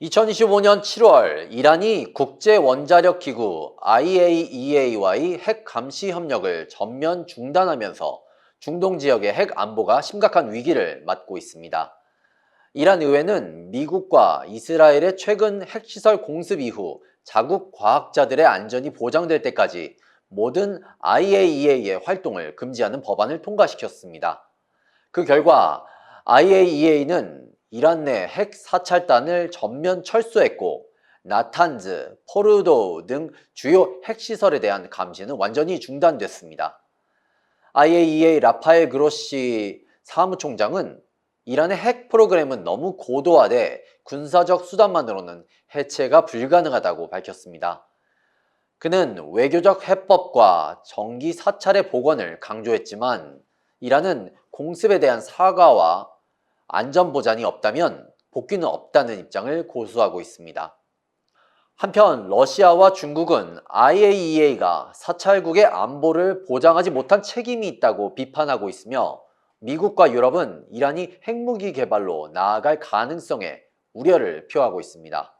2025년 7월 이란이 국제 원자력 기구 IAEA와의 핵 감시 협력을 전면 중단하면서 중동 지역의 핵 안보가 심각한 위기를 맞고 있습니다. 이란 의회는 미국과 이스라엘의 최근 핵시설 공습 이후 자국 과학자들의 안전이 보장될 때까지 모든 IAEA의 활동을 금지하는 법안을 통과시켰습니다. 그 결과 IAEA는 이란 내 핵 사찰단을 전면 철수했고 나탄즈, 포르도 등 주요 핵시설에 대한 감시는 완전히 중단됐습니다. IAEA 라파엘 그로시 사무총장은 이란의 핵 프로그램은 너무 고도화돼 군사적 수단만으로는 해체가 불가능하다고 밝혔습니다. 그는 외교적 해법과 정기 사찰의 복원을 강조했지만 이란은 공습에 대한 사과와 안전 보장이 없다면 복귀는 없다는 입장을 고수하고 있습니다. 한편 러시아와 중국은 IAEA가 사찰국의 안보를 보장하지 못한 책임이 있다고 비판하고 있으며 미국과 유럽은 이란이 핵무기 개발로 나아갈 가능성에 우려를 표하고 있습니다.